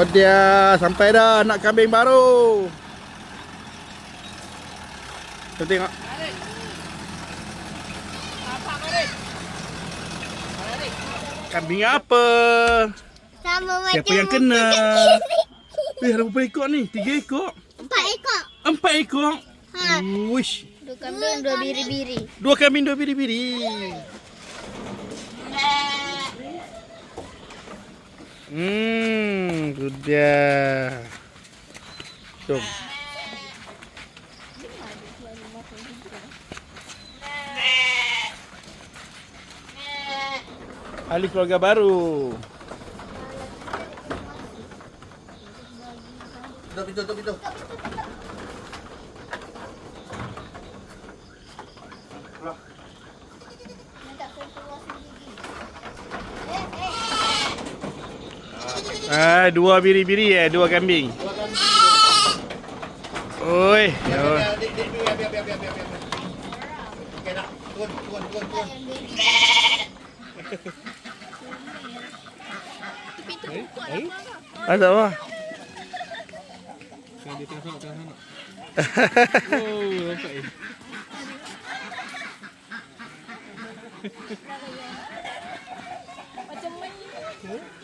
Oh dia sampai dah nak kambing baru. Kita tengok. Kambing apa? Sama Siapa macam yang kena? Eh, ada berapa ekor ni? Tiga ekor? Empat ekor. Empat ekor? Ha. Wish. Dua kambing, dua biri-biri. Dua kambing, dua biri-biri. Hmm, kuda. Jom. Ali keluarga baru. Tutup tutup, tutup. Ah, uh, dua biri-biri eh, dua kambing. Dua kambing. Oi. Oh. Eh? Ada apa? Hahaha. Macam mana?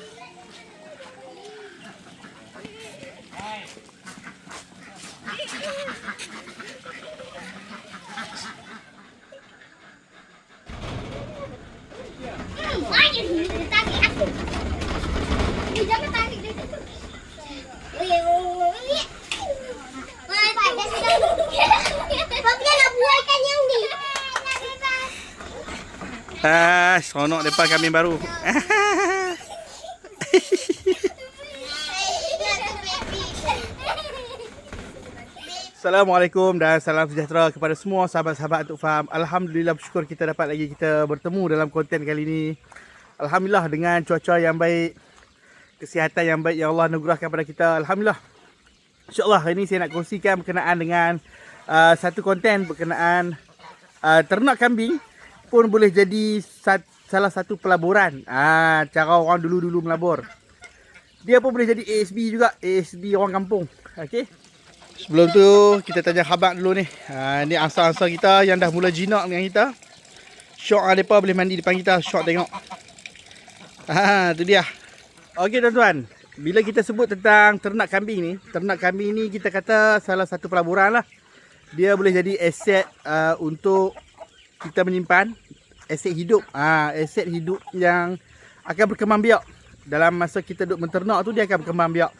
Ah, seronok depan kambing baru. Assalamualaikum dan salam sejahtera kepada semua sahabat-sahabat Atuk Faham. Alhamdulillah bersyukur kita dapat lagi kita bertemu dalam konten kali ini. Alhamdulillah dengan cuaca yang baik, kesihatan yang baik yang Allah anugerahkan kepada kita. Alhamdulillah. InsyaAllah hari ini saya nak kongsikan berkenaan dengan uh, satu konten berkenaan uh, ternak kambing pun boleh jadi sat, salah satu pelaburan. Ah, cara orang dulu-dulu melabur. Dia pun boleh jadi ASB juga, ASB orang kampung. Okey. Sebelum tu kita tanya khabar dulu ni. Ha, ni ansar-ansar kita yang dah mula jinak dengan kita. Syok ah depa boleh mandi depan kita, syok tengok. Ha, tu dia. Okey tuan-tuan, bila kita sebut tentang ternak kambing ni, ternak kambing ni kita kata salah satu pelaburan lah. Dia boleh jadi aset uh, untuk kita menyimpan aset hidup. Ah, aset hidup yang akan berkembang biak. Dalam masa kita duduk menternak tu dia akan berkembang biak.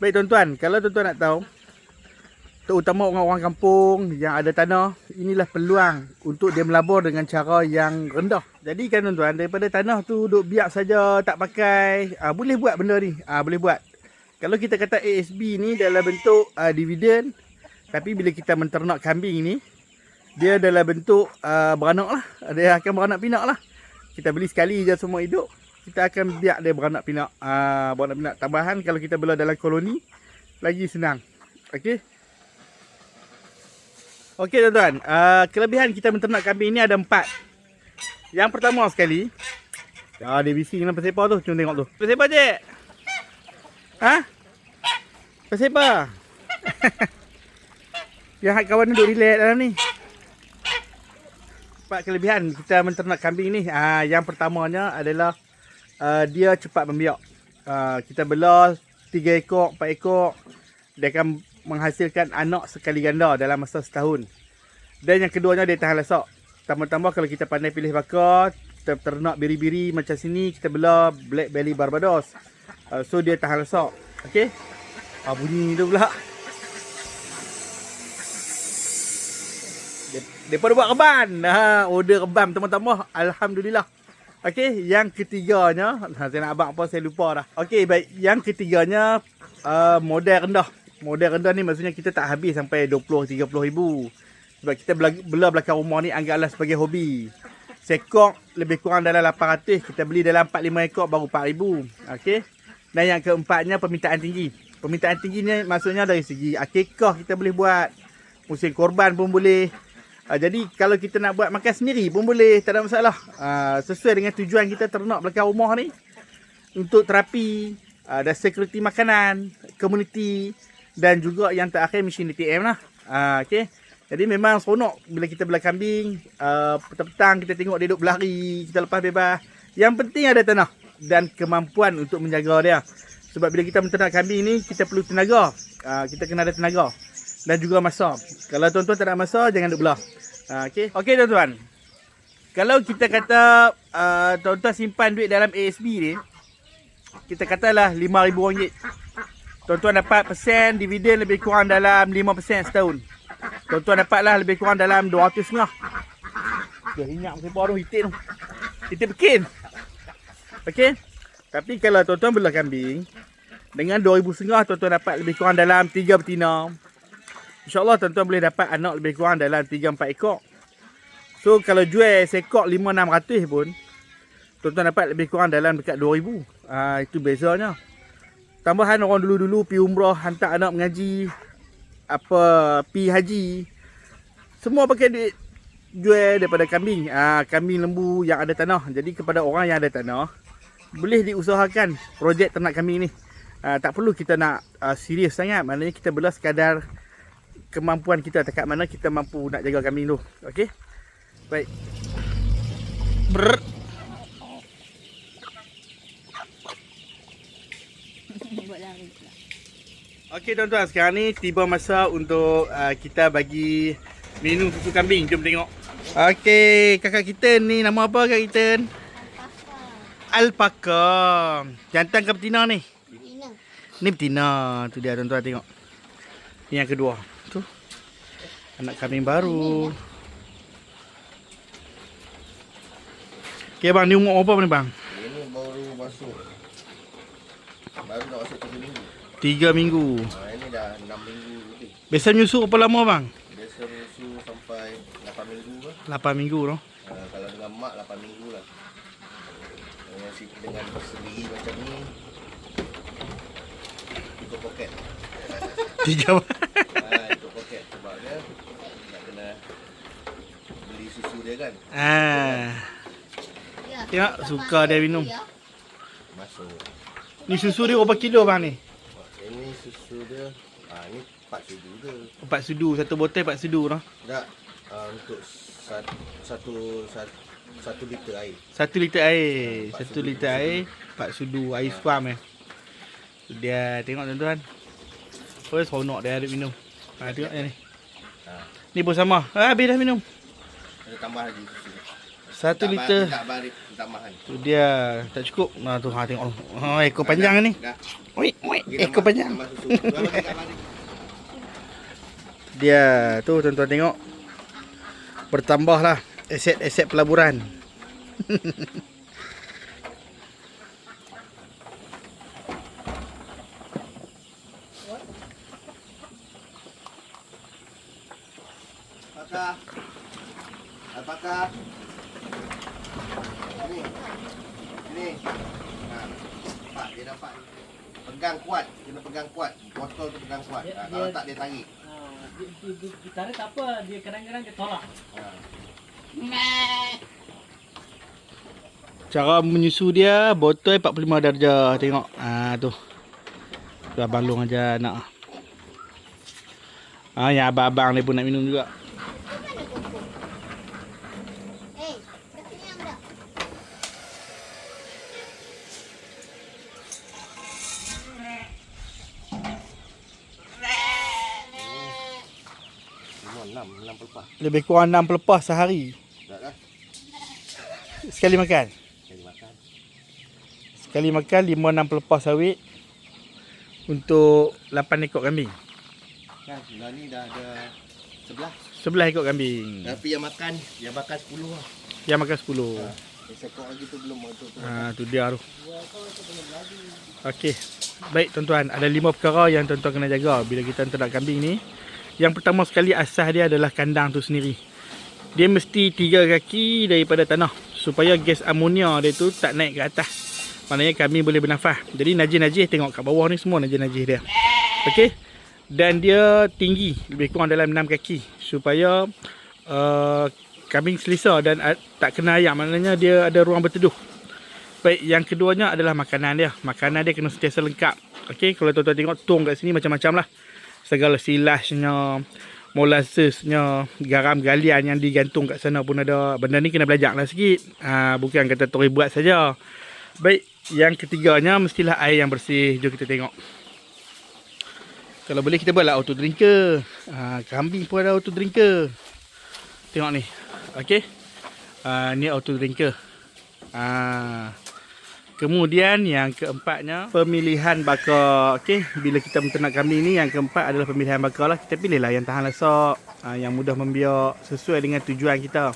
Baik tuan-tuan, kalau tuan-tuan nak tahu terutama orang-orang kampung yang ada tanah, inilah peluang untuk dia melabur dengan cara yang rendah. Jadi kan tuan-tuan, daripada tanah tu duk biak saja tak pakai, ah, boleh buat benda ni. Ah, boleh buat. Kalau kita kata ASB ni dalam bentuk ah, dividen, tapi bila kita menternak kambing ni, dia dalam bentuk uh, beranak lah. Dia akan beranak pinak lah. Kita beli sekali je semua hidup. Kita akan biak dia beranak pinak. Uh, beranak pinak tambahan kalau kita bela dalam koloni, lagi senang. Okey. Okey tuan-tuan. Uh, kelebihan kita menternak kambing ni ada empat. Yang pertama sekali. Ah, dia bising dengan pesepa tu. Cuma tengok tu. Pesepa je. Ha? Pesepa. Yang kawan duduk relax dalam ni. Empat kelebihan kita menternak kambing ni. Ah, yang pertamanya adalah uh, dia cepat membiak. Uh, kita bela 3 ekor, 4 ekor. Dia akan menghasilkan anak sekali ganda dalam masa setahun. Dan yang keduanya dia tahan lesak. Tambah-tambah kalau kita pandai pilih bakar, kita ternak biri-biri macam sini, kita bela Black Belly Barbados. Uh, so dia tahan lesak. Okey? Ah, bunyi tu pula. Mereka buat reban. Ha, order reban tambah-tambah. Alhamdulillah. Okey, yang ketiganya, saya nak abang apa saya lupa dah. Okey, baik. Yang ketiganya uh, model rendah. Model rendah ni maksudnya kita tak habis sampai 20 30 ribu. Sebab kita bela, bela belakang rumah ni anggaplah sebagai hobi. Sekok lebih kurang dalam 800, kita beli dalam 4 5 ekor baru 4000. Okey. Dan yang keempatnya permintaan tinggi. Permintaan tinggi ni maksudnya dari segi akikah kita boleh buat. Musim korban pun boleh. Uh, jadi kalau kita nak buat makan sendiri pun boleh, tak ada masalah. Uh, sesuai dengan tujuan kita ternak belakang rumah ni untuk terapi uh, dan security makanan, community dan juga yang terakhir mesin ATM lah. Uh, okay. Jadi memang seronok bila kita belah kambing, uh, petang-petang kita tengok dia duduk berlari, kita lepas bebas. Yang penting ada tanah dan kemampuan untuk menjaga dia. Sebab bila kita menternak kambing ni, kita perlu tenaga. Uh, kita kena ada tenaga. Dan juga masa. Kalau tuan-tuan tak ada masa, jangan duduk belah. Uh, okay. okay tuan-tuan. Kalau kita kata uh, tuan-tuan simpan duit dalam ASB ni, kita katalah RM5,000. Tuan-tuan dapat persen dividen lebih kurang dalam 5% setahun. Tuan-tuan dapatlah lebih kurang dalam 200 setengah. Dah ingat macam baru hitik tu. Hitik pekin. Okey. Tapi kalau tuan-tuan belah kambing dengan 2000 setengah tuan-tuan dapat lebih kurang dalam 3 betina. InsyaAllah tuan-tuan boleh dapat anak lebih kurang dalam 3-4 ekor. So kalau jual sekok 5-600 pun tuan-tuan dapat lebih kurang dalam dekat 2000. Ah itu bezanya. Tambahan orang dulu-dulu pi umrah hantar anak mengaji apa pi haji. Semua pakai duit jual daripada kambing. Ah kambing lembu yang ada tanah. Jadi kepada orang yang ada tanah boleh diusahakan projek ternak kambing ni. Uh, tak perlu kita nak uh, serius sangat. Maknanya kita belah sekadar kemampuan kita. Dekat mana kita mampu nak jaga kambing tu. Okey? Baik. Brr. Okey tuan-tuan, sekarang ni tiba masa untuk uh, kita bagi minum susu kambing. Jom tengok. Okey, kakak kita ni nama apa kakak kita? Alpaka. Jantan ke betina ni? Ini. Ni betina. Tu dia tuan-tuan tengok. Ni yang kedua. Tu. Anak kambing baru. Okay bang, ni umur apa ni bang? Ini baru masuk. Baru nak masuk 3 minggu. Tiga minggu. Ha, ini dah 6 minggu lebih. Biasa menyusu berapa lama bang? Biasa menyusu sampai 8 minggu ke. 8 minggu tu. Ha, kalau dengan mak 8 minggu lah. Dengan, si, dengan sendiri macam ni. Ikut poket. Tiga Ha, ikut poket sebabnya nak kena beli susu dia kan. Ah. Ya. Tengok, suka dia minum. Masuk. Ni susu dia berapa kilo bang ni? Susu dia. Ha, ni 4 sudu dia. Empat sudu. Satu botol empat sudu tu. Tak. Uh, untuk sat, satu, satu, satu liter air. Satu liter air. Satu liter air. Empat sudu air suam eh. Dia tengok tuan-tuan. Oh, seronok dia ada minum. Ha, tengok ni. Ha. Ni pun sama. Ha, habis dah minum. Ada tambah lagi susu. Satu Tak liter. Tak barik tambahan. Tu dia. Tak cukup. Nah tu ha tengok. Ha ekor panjang ni. Oi, oi, ekor tambah- panjang. tambah. Dia tu tuan-tuan tengok. Bertambahlah aset-aset pelaburan. Apakah? Apakah? Ini. Ini. Ha. Nampak dia nampak. Pegang kuat. Kena pegang kuat. Botol tu pegang kuat. Ha. Kalau tak dia tarik. Ah, dia, dia, dia, dia tarik tak apa, dia kadang-kadang dia tolak. Ha. Cara menyusu dia botol 45 darjah tengok. Ha tu. Tu abang long aja nak. Ah yang abang-abang ni pun nak minum juga. Mana kuku? Eh, dah kenyang dah. Lima, enam. Enam pelepah. Lebih kurang 6 pelepah sehari. Sekali makan. Jadi makan. Sekali makan 5 6 pelepah sawit untuk 8 ekor kambing. Kan, sebelah ni dah ada sebelah. 11 ekor kambing. Tapi yang makan, yang makan sepuluh lah. Yang makan 10. Ha. Sekok lagi tu belum tu. tu. Ha tu dia tu. Okey. Baik tuan-tuan, ada lima perkara yang tuan-tuan kena jaga bila kita ternak kambing ni. Yang pertama sekali asas dia adalah kandang tu sendiri. Dia mesti tiga kaki daripada tanah supaya gas amonia dia tu tak naik ke atas. Maknanya kambing boleh bernafas. Jadi najis-najis tengok kat bawah ni semua najis-najis dia. Okey. Dan dia tinggi lebih kurang dalam 6 kaki supaya uh, kambing selesa dan uh, tak kena ayak maknanya dia ada ruang berteduh. Baik, yang keduanya adalah makanan dia. Makanan dia kena sentiasa lengkap. Okey, kalau tuan-tuan tengok tong kat sini macam-macam lah. Segala silasnya, molassesnya, garam galian yang digantung kat sana pun ada. Benda ni kena belajar lah sikit. Ha, bukan kata Tori buat saja. Baik, yang ketiganya mestilah air yang bersih. Jom kita tengok. Kalau boleh kita buatlah auto drinker. Ha, kambing pun ada auto drinker. Tengok ni. Okey. Ha, ni auto drinker. Ha. Kemudian yang keempatnya pemilihan bakar. Okey, bila kita menternak kambing ni yang keempat adalah pemilihan bakar lah. Kita pilihlah yang tahan lasak, ha, yang mudah membiak sesuai dengan tujuan kita.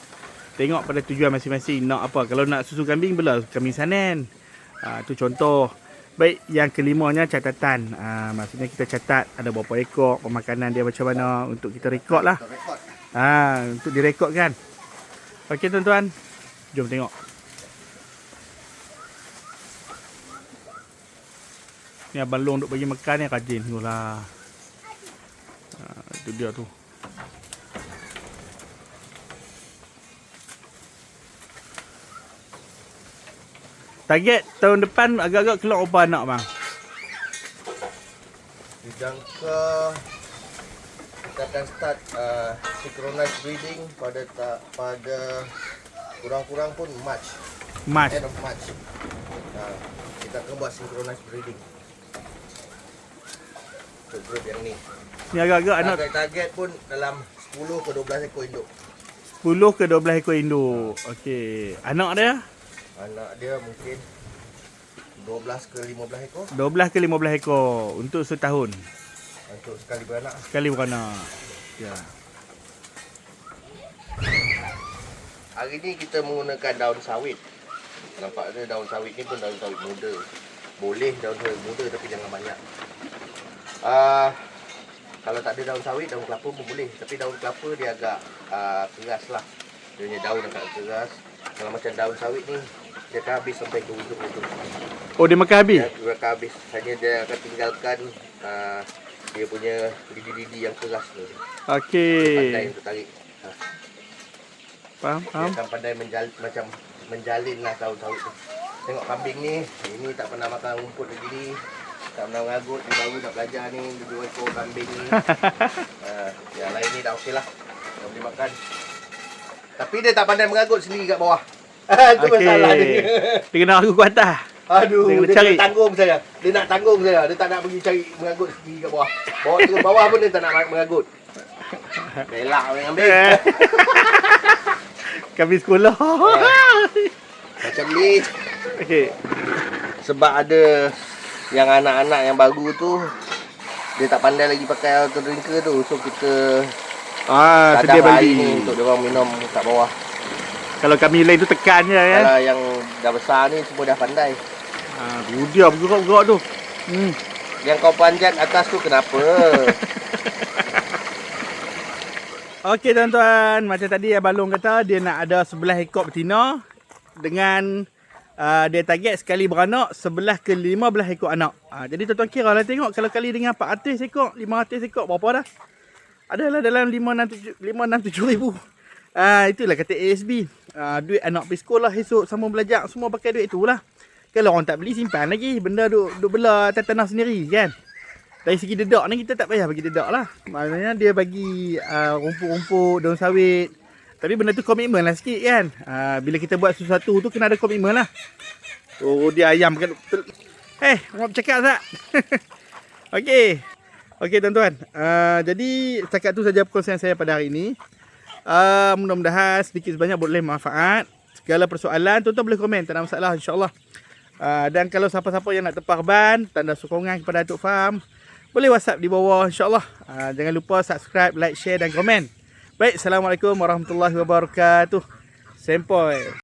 Tengok pada tujuan masing-masing nak apa. Kalau nak susu kambing belah kambing sanen. Ha, tu contoh. Baik, yang kelimanya catatan. Ha, maksudnya kita catat ada berapa ekor, pemakanan dia macam mana untuk kita rekod lah. Ha, untuk direkodkan. Okey tuan-tuan. Jom tengok. Ni abang long duk bagi makan ni rajin tu lah. Ha, itu dia tu. Target tahun depan agak-agak keluar berapa anak bang? Dijangka kita akan start uh, synchronized breeding pada tak pada kurang-kurang pun March, Mas. end of March. Uh, kita akan buat synchronized breeding. Untuk group yang ni. Ni agak-agak anak Target, target pun dalam 10 ke 12 ekor induk. 10 ke 12 ekor induk. Okey. Anak dia? Anak dia mungkin 12 ke 15 ekor 12 ke 15 ekor untuk setahun. untuk sekali beranak. Sekali beranak. Ya. Hari ni kita menggunakan daun sawit. Nampak ada daun sawit ni pun daun sawit muda. Boleh daun sawit muda tapi jangan banyak. Ah, kalau tak ada daun sawit, daun kelapa pun boleh. Tapi daun kelapa dia agak uh, keras lah. Dia punya daun agak keras. Kalau macam daun sawit ni, dia akan habis sampai ke ujung-ujung. Oh dia makan habis? Dia, dia akan habis. Hanya dia akan tinggalkan uh, dia punya lidi-lidi yang keras tu. Pandai Okey. untuk tarik. Ha. Faham? Dia Faham? akan pandai menjal, macam menjalin lah daun sawit tu. Tengok kambing ni, ini tak pernah makan rumput lagi ni. Tak pernah mengagut, dia baru nak belajar ni, dia dua ekor kambing ni. uh, yang lain ni dah okey lah. Dah boleh makan. Tapi dia tak pandai mengagut sendiri kat bawah. Itu Okey. masalah dia. Dia kena aku ke atas. Aduh, Dia dia, cari. nak tanggung saya. Dia nak tanggung saya. Dia tak nak pergi cari mengagut sendiri kat bawah. Bawa turun bawah pun dia tak nak mengagut. Belak orang ambil. Eh. Kami sekolah. Macam ni. Okey. Sebab ada yang anak-anak yang baru tu dia tak pandai lagi pakai auto drinker tu so kita Ah, sedia ni untuk dia orang minum kat bawah Kalau kami lain tu tekan je ya. kalau yang dah besar ni semua dah pandai Ah, dia bergerak-gerak tu. Hmm. yang kau panjat atas tu kenapa Okey tuan-tuan, macam tadi Abang Long kata dia nak ada 11 ekor betina dengan uh, dia target sekali beranak 11 ke 15 ekor anak. Uh, jadi tuan-tuan kira lah tengok kalau kali dengan 400 ekor, 500 ekor berapa dah? Adalah dalam 5 6 7 5 6 7 ribu. Ah itulah kata ASB. Ah duit anak pergi sekolah esok sama belajar semua pakai duit itulah. Kalau orang tak beli simpan lagi benda duk duk bela atas tanah sendiri kan. Dari segi dedak ni kita tak payah bagi dedak lah. Maknanya dia bagi uh, rumput-rumput, daun sawit. Tapi benda tu komitmen lah sikit kan. Uh, bila kita buat sesuatu tu kena ada komitmen lah. Oh dia ayam kan. Eh, orang bercakap tak? Okey. Okey tuan-tuan. Uh, jadi setakat tu saja perkongsian saya pada hari ini. Uh, mudah-mudahan sedikit sebanyak boleh manfaat. Segala persoalan tuan-tuan boleh komen. Tak ada masalah insyaAllah. Uh, dan kalau siapa-siapa yang nak tepah ban, tanda sokongan kepada Atuk Faham, boleh WhatsApp di bawah insyaAllah. Uh, jangan lupa subscribe, like, share dan komen. Baik, Assalamualaikum warahmatullahi wabarakatuh. Sempoi.